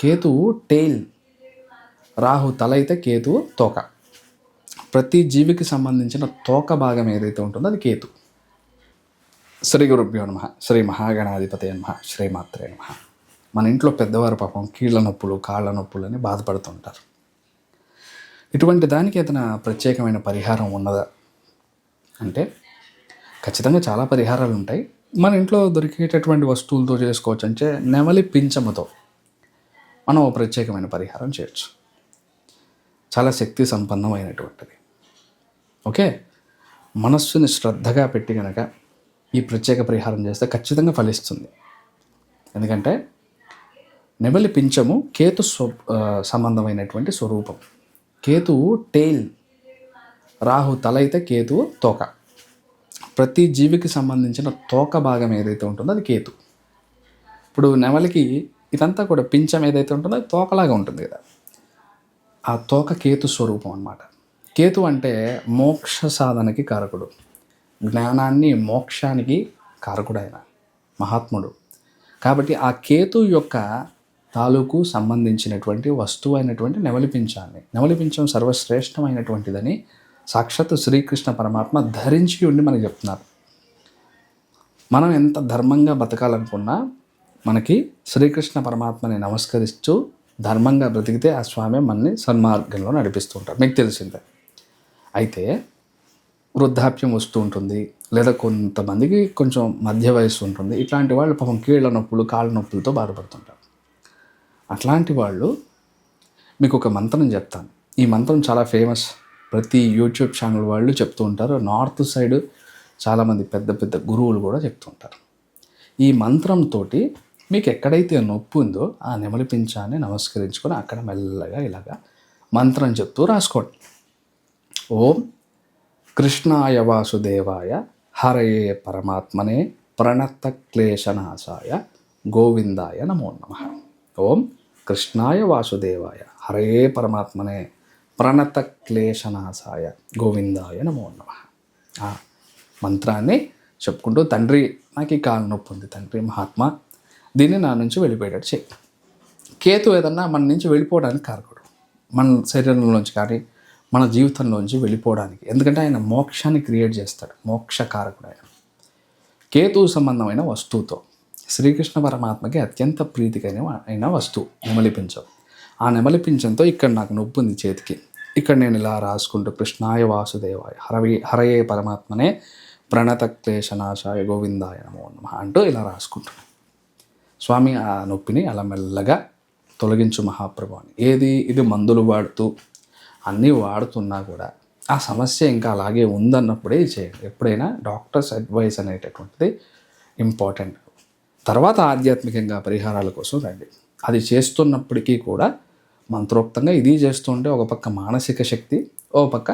కేతువు టెయిల్. రాహు తల అయితే కేతువు తోక. ప్రతి జీవికి సంబంధించిన తోక భాగం ఏదైతే ఉంటుందో అది కేతు. శ్రీ గురుభ్యో నమ. శ్రీ మహాగణాధిపతి నమ. శ్రీమాత్రే నమ. మన ఇంట్లో పెద్దవారు పాపం కీళ్ళ నొప్పులు కాళ్ళ నొప్పులు అని బాధపడుతుంటారు. ఇటువంటి దానికి ఏదైనా ప్రత్యేకమైన పరిహారం ఉన్నదా? అంటే ఖచ్చితంగా చాలా పరిహారాలు ఉంటాయి. మన ఇంట్లో దొరికేటటువంటి వస్తువులతో చేసుకోవచ్చు. అంటే నెమలి పింఛముతో. మనం ఓ ప్రత్యేకమైన పరిహారం చేయొచ్చు. చాలా శక్తి సంపన్నమైనటువంటిది. ఓకే? మనస్సుని శ్రద్ధగా పెట్టి కనుక ఈ ప్రత్యేక పరిహారం చేస్తే ఖచ్చితంగా ఫలిస్తుంది. ఎందుకంటే నెమలి పింఛము కేతు స్వ సంబంధమైనటువంటి స్వరూపం. కేతువు టెయిల్. రాహు తల అయితే కేతువు తోక. ప్రతి జీవికి సంబంధించిన తోక భాగం ఏదైతే ఉంటుందో అది కేతు. ఇప్పుడు నెమలికి ఇదంతా కూడా పింఛం ఏదైతే ఉంటుందో తోకలాగా ఉంటుంది కదా. ఆ తోక కేతు స్వరూపం అన్నమాట. కేతు అంటే మోక్ష సాధనకి కారకుడు. జ్ఞానాన్ని మోక్షానికి కారకుడు ఆయన మహాత్ముడు. కాబట్టి ఆ కేతు యొక్క తాలూకు సంబంధించినటువంటి వస్తువు అయినటువంటి నెమలిపించాన్ని నెమలిపించం సర్వశ్రేష్టమైనటువంటిదని సాక్షాత్ శ్రీకృష్ణ పరమాత్మ ధరించి ఉండి మనకు చెప్తున్నారు. మనం ఎంత ధర్మంగా బతకాలనుకున్నా మనకి శ్రీకృష్ణ పరమాత్మని నమస్కరిస్తూ ధర్మంగా బ్రతికితే ఆ స్వామి మనని సన్మార్గంలో నడిపిస్తూ ఉంటారు మీకు తెలిసిందే. అయితే వృద్ధాప్యం వస్తూ ఉంటుంది. లేదా కొంతమందికి కొంచెం మధ్య వయస్సు ఉంటుంది. ఇట్లాంటి వాళ్ళు పాపం కీళ్ళ నొప్పులు కాళ్ళ నొప్పులతో బాధపడుతుంటారు. అట్లాంటి వాళ్ళు మీకు ఒక మంత్రం చెప్తాను. ఈ మంత్రం చాలా ఫేమస్. ప్రతి యూట్యూబ్ ఛానల్ వాళ్ళు చెప్తూ ఉంటారు. నార్త్ సైడ్ చాలామంది పెద్ద పెద్ద గురువులు కూడా చెప్తూ ఉంటారు. ఈ మంత్రంతో మీకు ఎక్కడైతే నొప్పి ఉందో ఆ నెమలి పింఛాన్ని నమస్కరించుకొని అక్కడ మెల్లగా ఇలాగా మంత్రం చెప్తూ రాసుకోండి. ఓం కృష్ణాయ వాసుదేవాయ హరయే పరమాత్మనే ప్రణత క్లేశనాశాయ గోవిందాయ నమో నమ. ఓం కృష్ణాయ వాసుదేవాయ హరయే పరమాత్మనే ప్రణత క్లేశనాశాయ గోవిందాయ నమో నమ. ఆ మంత్రాన్ని చెప్పుకుంటూ తండ్రి నాకు ఈ కాలు నొప్పి ఉంది తండ్రి మహాత్మా దీన్ని నా నుంచి వెళ్ళిపోయేటట్టు చేయి కేతు ఏదన్నా మన నుంచి వెళ్ళిపోవడానికి కారకుడు. మన శరీరంలోంచి కానీ మన జీవితంలోంచి వెళ్ళిపోవడానికి. ఎందుకంటే ఆయన మోక్షాన్ని క్రియేట్ చేస్తాడు. మోక్ష కారకుడు ఆయన. కేతు సంబంధమైన వస్తువుతో. శ్రీకృష్ణ పరమాత్మకి అత్యంత ప్రీతికైన అయిన వస్తువు నెమలిపించం. ఆ నెమలిపించంతో ఇక్కడ నాకు నొప్పి ఉంది చేతికి. ఇక్కడ నేను ఇలా రాసుకుంటూ కృష్ణాయ వాసుదేవాయ హరవి హరయే పరమాత్మనే ప్రణత క్లేశనాశాయ గోవిందాయ నమో నమ అంటూ ఇలా రాసుకుంటున్నాను. స్వామి ఆ నొప్పిని అలా మెల్లగా తొలగించు మహాప్రభు అని ఏది? ఇది మందులు వాడుతూ అన్నీ వాడుతున్నా కూడా ఆ సమస్య ఇంకా అలాగే ఉందన్నప్పుడే చేయండి. ఎప్పుడైనా డాక్టర్స్ అడ్వైస్ అనేటటువంటిది ఇంపార్టెంట్. తర్వాత ఆధ్యాత్మికంగా పరిహారాల కోసం రండి. అది చేస్తున్నప్పటికీ కూడా మంత్రోక్తంగా ఇది చేస్తుంటే ఒక పక్క మానసిక శక్తి ఓ పక్క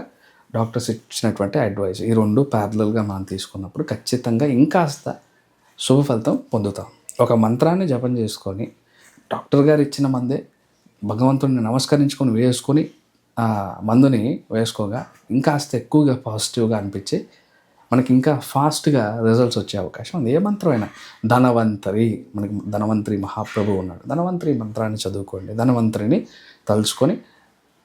డాక్టర్స్ ఇచ్చినటువంటి అడ్వైస్. ఈ రెండు ప్యారలల్గా మనం తీసుకున్నప్పుడు ఖచ్చితంగా ఇంకాస్త శుభ ఫలితం పొందుతాం. ఒక మంత్రాన్ని జపం చేసుకొని డాక్టర్ గారు ఇచ్చిన మందే భగవంతుడిని నమస్కరించుకొని వేసుకొని ఆ మందుని వేసుకోగా ఇంకాస్త ఎక్కువగా పాజిటివ్గా అనిపించి మనకి ఇంకా ఫాస్ట్గా రిజల్ట్స్ వచ్చే అవకాశం ఉంది. ఏ మంత్రమైనా ధనవంతరి మనకి ధనవంతరి మహాప్రభు ఉన్నాడు. ధనవంతరి మంత్రాన్ని చదువుకోండి. ధనవంతరిని తలుచుకొని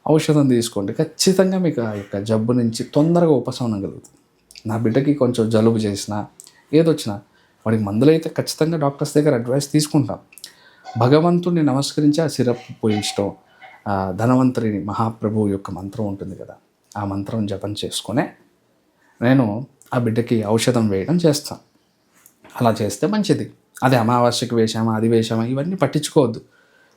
ఔషధం తీసుకోండి. ఖచ్చితంగా మీకు ఆ యొక్క జబ్బు నుంచి తొందరగా ఉపశమనం కలుగుతుంది. నా బిడ్డకి కొంచెం జలుబు చేసినా ఏదొచ్చినా వాడికి మందులు అయితే ఖచ్చితంగా డాక్టర్స్ దగ్గర అడ్వైస్ తీసుకుంటాం. భగవంతుడిని నమస్కరించి ఆ సిరప్ పోయించడం ఆ ధనవంతరి మహాప్రభు యొక్క మంత్రం ఉంటుంది కదా ఆ మంత్రం జపం చేసుకునే నేను ఆ బిడ్డకి ఔషధం వేయడం చేస్తాను అలా చేస్తే మంచిది. అది అమావాస్యకి వేషామా అది వేసామా ఇవన్నీ పట్టించుకోవద్దు.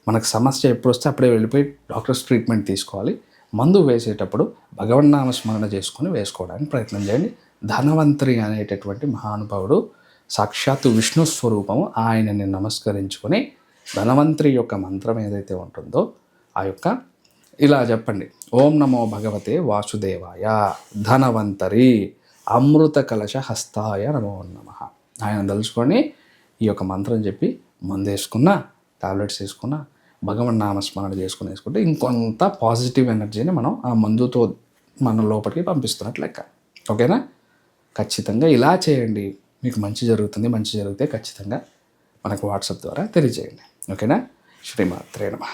మనకు సమస్య ఎప్పుడు వస్తే అప్పుడే వెళ్ళిపోయి డాక్టర్స్ ట్రీట్మెంట్ తీసుకోవాలి. మందు వేసేటప్పుడు భగవన్నామస్మరణ చేసుకొని వేసుకోవడానికి ప్రయత్నం చేయండి. ధనవంతరి అనేటటువంటి మహానుభావుడు సాక్షాత్తు విష్ణు స్వరూపము ఆయనని నమస్కరించుకొని ధనవంతరి యొక్క మంత్రం ఏదైతే ఉంటుందో ఆ యొక్క ఇలా చెప్పండి. ఓం నమో భగవతే వాసుదేవాయ ధనవంతరి అమృత కలశ హస్తాయ నమో నమ. ఆయన తలుచుకొని ఈ యొక్క మంత్రం చెప్పి మందేసుకున్న టాబ్లెట్స్ వేసుకున్న భగవన్ నామస్మరణ చేసుకుని వేసుకుంటే ఇంకొంత పాజిటివ్ ఎనర్జీని మనం ఆ మందుతో మన లోపలికి పంపిస్తున్నట్లు లెక్క. ఓకేనా? ఖచ్చితంగా ఇలా చేయండి. మీకు మంచి జరుగుతుంది మంచి జరిగితే ఖచ్చితంగా మనకు వాట్సాప్ ద్వారా తెలియజేయండి. ఓకేనా? శ్రీమాత్రే నమ.